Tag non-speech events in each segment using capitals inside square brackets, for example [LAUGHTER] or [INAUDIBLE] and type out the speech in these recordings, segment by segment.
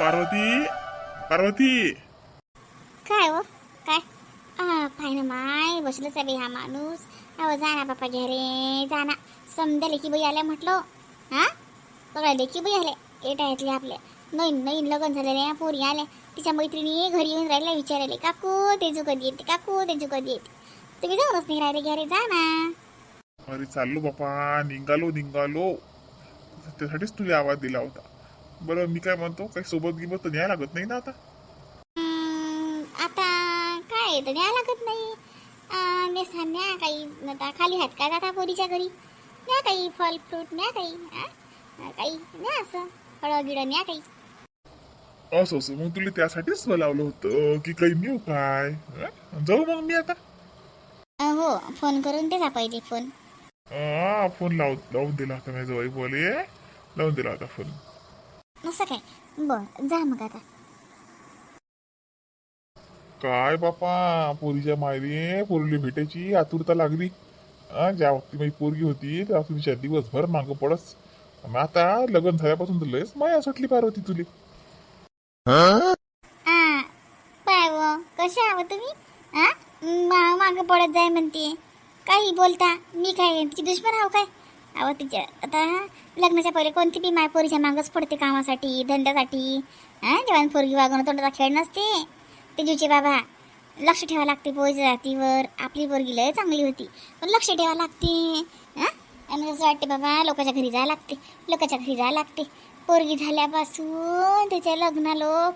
पार्वती पार्वती. काय हो? काय? पाय ना माय बसलंच आहे बाई हा माणूस. अहो जा ना बापा घ्या रे जा ना. समजा लेकी बाई आल्या म्हटलं. हा? बघा लेकी बाई आल्या. एट आहेतले आपल्या नवीन नवीन लग्न झालेले पोरी आल्या. तिच्या मैत्रिणी घरी येऊन राहिल्या विचारायले काकू तेजू कधी येते काकू तेजू कधी येते. तुम्ही जाऊनच नाही राहिले घ्या रे जा ना. अरे चाललो बापा निघालो निघालो. त्यासाठीच तुला आवाज दिला होता. बरं मी काय म्हणतो काही सोबत गिबत तर न्याय लागत नाही ना आता? हम्म, आता काय तर न्याय लागत नाही. आ, नेसा न्या काही आता खाली हात काय जाता पोरीच्या घरी? न्या काही फल फ्रूट न्या काही आ? काही न्या असं फळं गिळं न्या काही. असं असं. मग तुला त्यासाठीच बोलावलं होतं की काही नेऊ काय? हं? जाऊ मग मी आता. अ, हो फोन करून देजा पहिले फोन. हा फोन लाव लावून दिला होता माझ्या जवळ बोले. लावून दिला होता फोन. असं काय? बर जा मग आता. काय बापा पोरीच्या मायरी पोरीला भेटायची आतुरता लागली. ज्या वक्ती माझी पोरगी होती त्या तुमच्या दिवसभर मागं पडस. मग आता लग्न झाल्यापासून तर लयच माया सुटली पार्वती तुले. आ पाय व कशा आहो तुम्ही? आ मा मागं पडत जाय म्हणते. काही बोलता मी काय तिची दुश्मन आहो काय? अहो तिच्या आता लग्नाच्या पहिले कोणती बी माय पोरीच्या मागच पडते कामासाठी धंद्यासाठी. हां जेव्हा पोरगी वागवणं तोंडाचा खेळ नसते. तेजूचे बाबा लक्ष ठेवा लागते पोरीच्या जातीवर. आपली पोरगी लय चांगली होती पण लक्ष ठेवावं लागते. हां? आणि असं वाटते बाबा लोकांच्या घरी जायला लागते. लोकांच्या घरी जायला लागते. पोरगी झाल्यापासून तिच्या लग्न लोक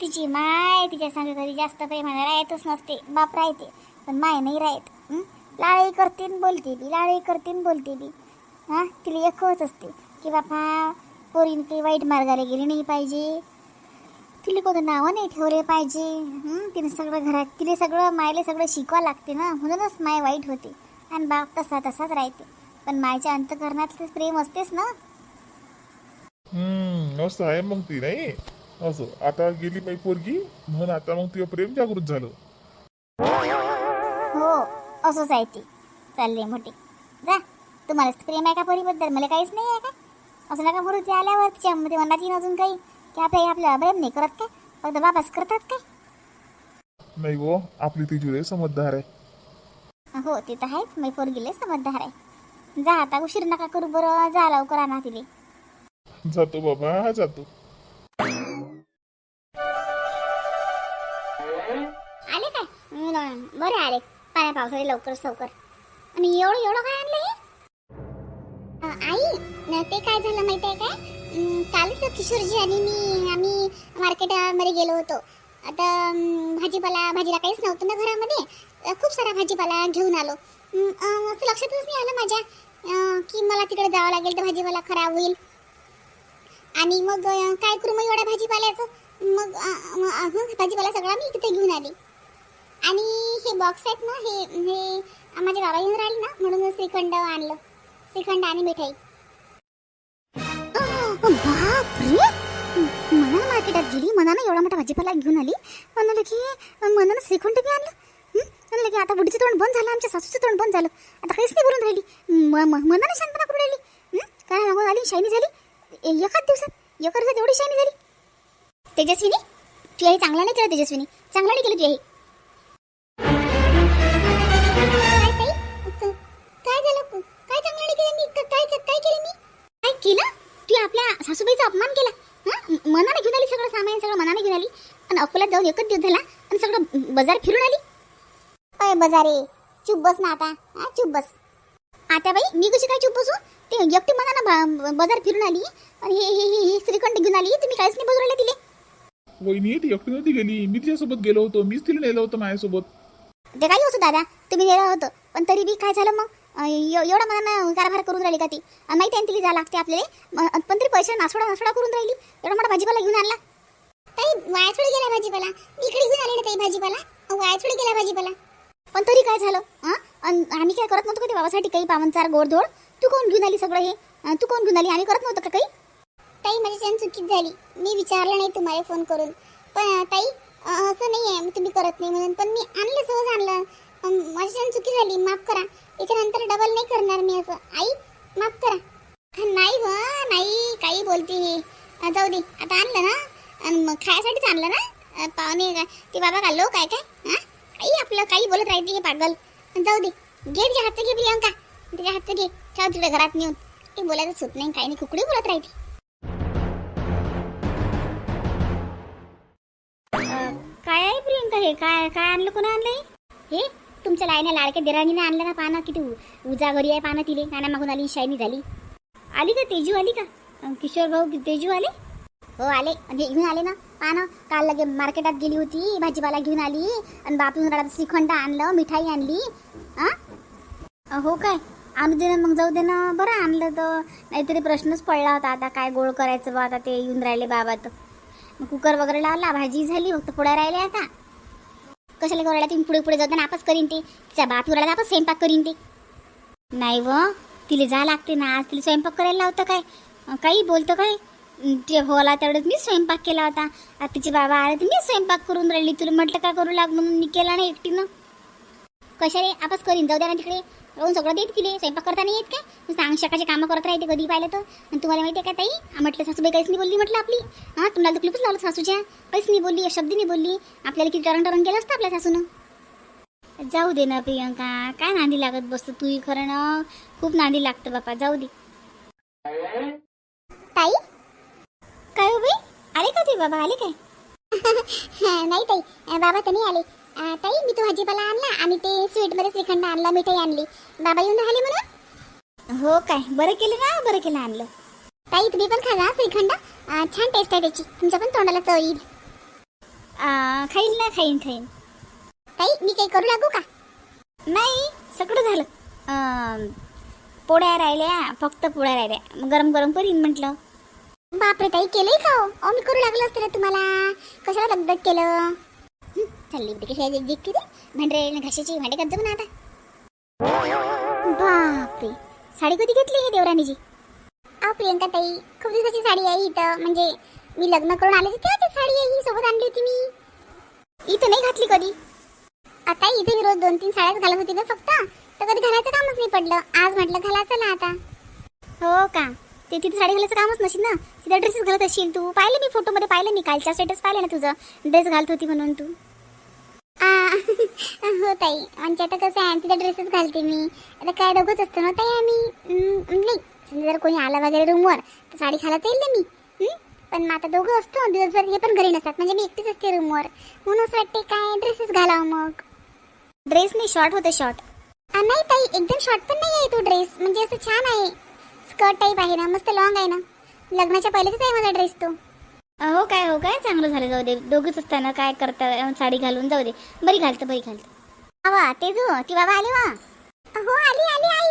तिची माय तिच्या संग घरी जास्त प्रेमाने राहतच नसते. बाप राहते पण माय नाही राहत. हं? लाळही करते बोलते बी लाळही करते बोलते बी. हां? तिला एकच असते की बापा पोरीने काही वाईट मार्गाला गेली नाही पाहिजे. तिला कोणतं नावं नाही ठेवले पाहिजे? तिने सगळं घरात तिला सगळं मायले सगळं शिकवा लागते ना. म्हणूनच माय वाईट होते. आणि बाप तसा तसाच राहते. पण मायच्या अंतकरणात प्रेम असतेच ना. असं आहे मग ती नाही? असं. आता गेली माझी पोरगी म्हणून आता मग तुझं प्रेम जागृत झालं. हो असंच आहे ते. चालले मोठे. जा. तुम्हाला प्रेम आहे का पोरीबद्दल? मला काहीच नाही आहे का? असं नका म्हणू ते आल्यावर तिच्यामध्ये मनात येईन अजून काही. की आपल्या आपल्या प्रेम नाही करत काय फक्त बाबाच करतात काय नाही गो आपली ती जुळे समजदार आहे. हो ते तर आहेच. मी पोरगीले समजदार आहे. जा आता उशीर नका करू बरं. जा लवकर आणा तिले. जातो बाबा जातो. आले काय? बरे आले. पाण्या पावसाळे लवकर सवकर. आणि एवढं एवढं काय आणलं आई न ते काय झालं माहिती आहे काय? कालच किशोरजी आणि मी आम्ही मार्केटमध्ये गेलो होतो. आता भाजीपाला भाजीला काहीच नव्हतं ना घरामध्ये. खूप सारा भाजीपाला घेऊन आलो. असं लक्षातच नाही आलं माझ्या. की मला तिकडे जावं लागेल तर भाजीपाला खराब होईल. आणि मग काय करू मग एवढ्या भाजीपाल्याचं? मग भाजीपाला सगळा मी तिथे घेऊन आली. आणि हे बॉक्स आहेत ना हे हे माझ्या बाबा येऊन राहिले ना म्हणून श्रीखंड आणलं. श्रीखंड आणि मिठाई. बापरे! मनाला मार्केटात गेली. मनानं एवढा मोठा भाजीपाला घेऊन आली. म्हणाले की मनानं श्रीखंड बी आणलं. हं? म्हणाले की आता बुडीचं तोंड बंद झालं. आमच्या सासूचं तोंड बंद झालं. आता काहीच नाही बोलून राहिली. म- मनानं शांतपणा करून राहिली. काय मागून आली? शायनी झाली? ए- एकाच दिवसात. एका दिवसात एवढी शायनी झाली. तेजस्विनी? तू हे चांगला नाही केलं तेजस्विनी. चांगला नाही केलं तू हे काय केलं मी? काय केलं? तू आपल्या सासूबाईचा अपमान केला. हं? मनाने घेऊन आली सगळं सामान सगळं मनाने घेऊन आली. आणि अकोल्यात जाऊन एकच दिवस झाला आणि सगळं बाजार फिरून आली. काय बाजारे चुप बस ना आता. हा चुप बस. आता बाई मी कशी काय चुप बसू? ते एकटी मनानं बा- बाजार फिरून आली आणि हे हे हे- हे श्रीखंड घेऊन आली. तुम्ही काहीच नाही राहिले तिले. वहिनी ती एकटी नव्हती गेली. मी तिच्यासोबत गेलो होतो. मीच तिला नेलं होतं माझ्यासोबत. ते काही असो दादा. तुम्ही गेला होतं. पण तरी बी काय झालं मग? एवढं मनानं कारभार करून राहिली का ती? माहिती आहे ना तिला जा लागते आपल्याला. पण तरी पैसे नासोडा नासोडा करून राहिली. एवढा मोठा भाजीपाला घेऊन आणला. ताई वायाचोडी गेला भाजीपाला. इकडे घेऊन आले ना ताई भाजीपाला. वायाचोडी गेला भाजीपाला. पण तरी काय झालं? हां आम्ही काय करत नव्हतो का ते बाबासाठी काही पावनचार गोडधोड? तू कोण घेऊन आली सगळं हे? तू कोण घेऊन आली? आम्ही करत नव्हतं का काही? ताई माझ्याच्यानं चुकीच झाली. मी विचारलं नाही तुम्हाला फोन करून. पण ताई असं नाही आहे तुम्ही करत नाही म्हणून. पण मी आणलं सहज आणलं. माझी माझ्याच्यानं चुकी झाली. माफ करा. याच्यानंतर डबल नाही करणार मी असं. आई माफ करा. नाही व नाही काही बोलते हे जाऊ दे. आता आणलं ना? आणि मग खायसाठीच आणलं ना? पाहुणे काय ते बाबा का लोक आहे काय? हा काही आपलं काही बोलत राहते हे पागल. जाऊ दे. घे तिच्या हातचं घे प्रियंका. तिच्या हातचं घे. ठेव तिकडे घरात नेऊन. ते बोलायचं सुट नाही. काही नाही. कुकडी बोलत राहते. काय आहे प्रियंका हे? काय काय आणलं? कोणा आणलंय? हे? तुमच्या लाईना लाडक्या दिराणीने आणलं ना पाना? किती उजा उजागरी आहे पाना तिले. नाना मागून आली शायनी झाली. आली का? तेजू आली का? किशोर भाऊ तेजू आले? हो आले. म्हणजे घेऊन आले ना पाना. काल लगे मार्केटात गेली होती भाजीपाला घेऊन आली. आणि बापून राहत श्रीखंड आणलं मिठाई आणली. आ हो काय? आणू दे ना मग जाऊ दे ना. बरं आणलं तर. नाहीतरी प्रश्नच पडला होता आता. काय गोळ करायचं बा आता ते येऊन राहिले बाबा तर. मग कुकर वगैरे लावला भाजी झाली फक्त पुढे राहिले आता. कशाला करू तुम्ही पुढे पुढे जाऊन आपच करीन ते. तिचा बाप उराला नापास स्वयंपाक करीन ते. नाही व तिला जा लागते ना. आज तिला स्वयंपाक करायला लावतं काय? काही बोलतं काय? ते होला तेवढंच मी स्वयंपाक केला होता. आता तिचे बाबा आले तर मी स्वयंपाक करून राहिली. तुला म्हटलं का करू लाग? म्हणून मी केला नाही एकटीनं. कशाले आपस करीन? जाऊ द्या ना तिकडे. राहून सगळं देत तिले. स्वयंपाक करता नाही येत काय? नुसतं अंगशाकाचे कामं करत राहते कधी पाहिलं तर. आणि तुम्हाला माहिती आहे का ताई? म्हटलं सासूबाई काहीच नाही बोलली म्हटलं आपली. हां तुम्हाला तकलीफच लावलं सासूच्या. काहीच नाही बोलली शब्द नाही बोलली. आपल्याला किती टरण टरण केलं असतं आपल्या सासूनं. जाऊ दे ना प्रियंका काय नांदी लागत बसतो तू खरं ना. खूप नांदी लागतं बापा जाऊ दे. ताई? काय हो बाई? आले का ते बाबा? आले काय? [LAUGHS] नाही ताई बाबा तर नाही आले. ताई मी तो भाजीपाला आणला आणि ते स्वीटमध्ये श्रीखंड आणला मिठाई आणली. बाबा येऊन राहिले म्हणून? हो काय बरं केलं ना बरं केलं आणलं. ताई तुम्ही पण खा श्रीखंड. छान टेस्ट आहे त्याची. तुमच्या पण तोंडाला चव येईल. खाईन ना खाईन खाईन. ताई मी काही करू लागू का? नाही सगळं झालं. पोळ्या राहिल्या फक्त पोळ्या राहिल्या. गरम गरम करीन म्हटलं. बापरे ताई केलंय अहो, मी करू लागलो असतं तुम्हाला. कशाला दगदग केलं? चालली इकडे कशाला दगदग केली भांडे घाशाची भांडे करतो ना आता? बापरे. साडी कधी घेतली हे देवराणीची आ प्रियंका ताई खूप दिवसाची साडी आहे इथं. म्हणजे मी लग्न करून आले होते तेव्हाची साडी आहे ही. सोबत आणली होती मी. इथं नाही घातली कधी. आता इथे मी रोज दोन तीन साड्याच घालत होती ना फक्त. तर कधी घालायचं कामच नाही पडलं. आज म्हटलं घाला चला आता. हो का? ते तिथे साडी घालायचं कामच नशील ना. तिथे ड्रेसेस घालत असशील तू. पाहिलं मी फोटोमध्ये पाहिलं मी कालच्या स्टेटस पाहिलं ना तुझं. ड्रेस घालत होती म्हणून तू. [LAUGHS] हो ताई. म्हणजे आता कसं आहे तिथे ड्रेसेस घालते मी. आता काय दोघंच असतो ना ताई आम्ही? नाही. समजा जर कोणी आलं वगैरे रूमवर तर साडी घालता येईल ना मी? पण मग आता दोघं असतो. दिवसभर हे पण घरी नसतात. म्हणजे मी एकटीच असते रूमवर म्हणून असं वाटते काय ड्रेसेस घालावं मग? ड्रेस नाही शॉर्ट होते शॉर्ट नाही ताई. एकदम शॉर्ट पण नाही आहे तो ड्रेस म्हणजे असं छान आहे. स्कर्ट टाईप आहे ना मस्त लॉंग आहे ना. लग्नाच्या पहिलेच आहे माझा ड्रेस तो. हो काय हो काय चांगलं झालं जाऊ दे. दोघंच असताना काय करता साडी घालून जाऊ दे. बरी घालतं बरी घालतं. वा तेजू ती बाबा आले वा. हो आली आली आई.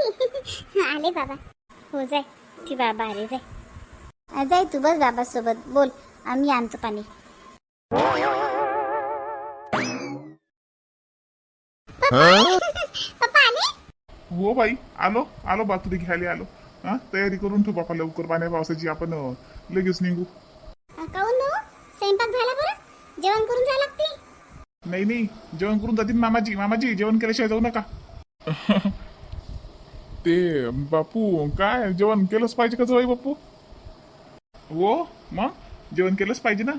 [LAUGHS] आले बाबा. हो जाय. ती बाबा आले जाय. जाय तू बस बाबा सोबत. बोल आम्ही आणतो पाणी. [LAUGHS] पप्पा आले? हो बाई. आलो आलो बा तुला घ्यायला आलो. हा? तयारी करून ठेव बापा लवकर. पाण्या पावसाची आपण अं, लगेच निघू. काऊन भाऊ स्वयंपाक झाला बरं? जेवण करून जायला लागते नाही नाही. जेवण करून जातील मामाजी. मामाजी जेवण केल्याशिवाय जाऊ नका. [LAUGHS] ते बापू काय? जेवण केलंच पाहिजे का जवाई बापू? हो? मग? जेवण केलंच पाहिजे ना?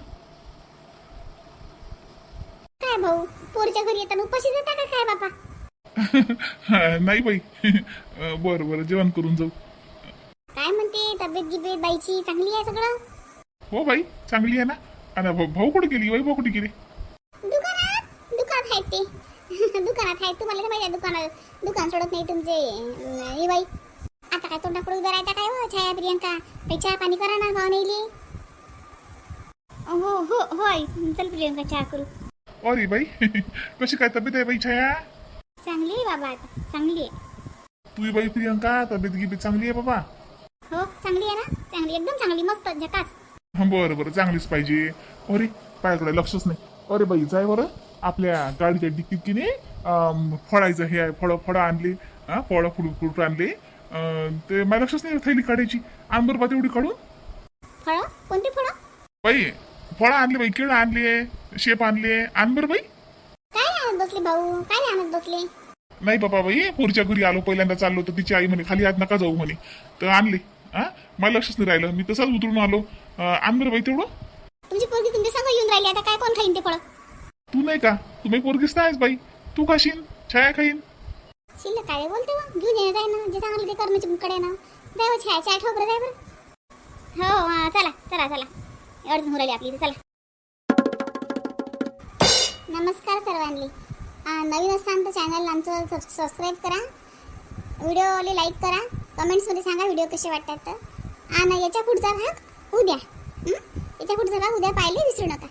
काय भाऊ? पोरच्या घरी येताना उपाशी जाता का काय बापा? [LAUGHS] नाही बाई. [LAUGHS] बरं बरं. जेवण करून जाऊ. तब्येत गिब्येत बाईची चांगली आहे सगळं? हो बाई चांगली आहे ना. आणि भाऊ भाऊ कुठे गेली? बाई भाऊ कुठे गेली? दुकानात? दुकानात आहेत ते. [LAUGHS] दुकानात आहेत. तुम्हाला तर माहिती आहे दुकानात दुकान सोडत नाही तुमचे. हे बाई आता काय तोंडापुढे उभं राहता काय हो? छाया प्रियंका? काही चहा पाणी करा ना भाव नाही हो हो हो आई चल प्रियंका चहा करू. अरे बाई [LAUGHS] कशी काय तब्येत आहे बाई छाया? चांगली आहे बाबा आता. चांगली आहे. तुझी बाई प्रियंका तब्येत गिबेत चांगली आहे बाबा? हो चांगली आहे ना? चांगली एकदम चांगली मस्त झकास. हा, बरं बरं चांगलीच पाहिजे. अरे पायाकडे लक्षच नाही. अरे बाई जाय बरं. आपल्या गाडीच्या डिक्कीत की नाही अं, फळायचं हे आहे फळं फळं आणली. हा फळं फ्रूट फ्रूट आणले. ते मला लक्षच नाही थैली काढायची. आण बरं बा तेवढी काढून. फळं? कोणती फळं? बाई फळं आणली बाई केळं आणले शेप आणले आण बरं बाई. काय आणत बसले भाऊ काय आणत बसले. नाही बाबा बाई पोरच्या घरी आलो पहिल्यांदा चाललो तर तिची आई म्हणे खाली आज नका जाऊ म्हणे. तर आणले. हा? मला लक्षच नाही राहिलं. मी तसंच उतरून आलो. अं, आण बरं बाई तेवढं? तुमची पोरगी तुमच्या राहिली. आता काय कोण खाईन ते फळं? तू नाही का? तुम्ही पोरगीच नाहीस बाई. तू खाशील छाया खाईन? शिल्लक काय बोलते मग. घेऊन ये जाय ना. जे चांगलं ते करण्याची मुकडे ना. जाय बा, छाया. छाया ठोक बरं जाय बरं. हो हा, चला चला चला. अडचण होऊ राहिली आपली इथे, चला. नमस्कार सर्वांनी. आ, नवीन असाल तर चॅनल आमचं सब- सबस्क्राईब करा व्हिडिओला लाईक करा. कमेंट्समध्ये सांगा व्हिडिओ कसे वाटतात तर. आणि याच्या पुढचा भाग उद्या. याच्या पुढचा भाग उद्या पाहिले विसरू नका.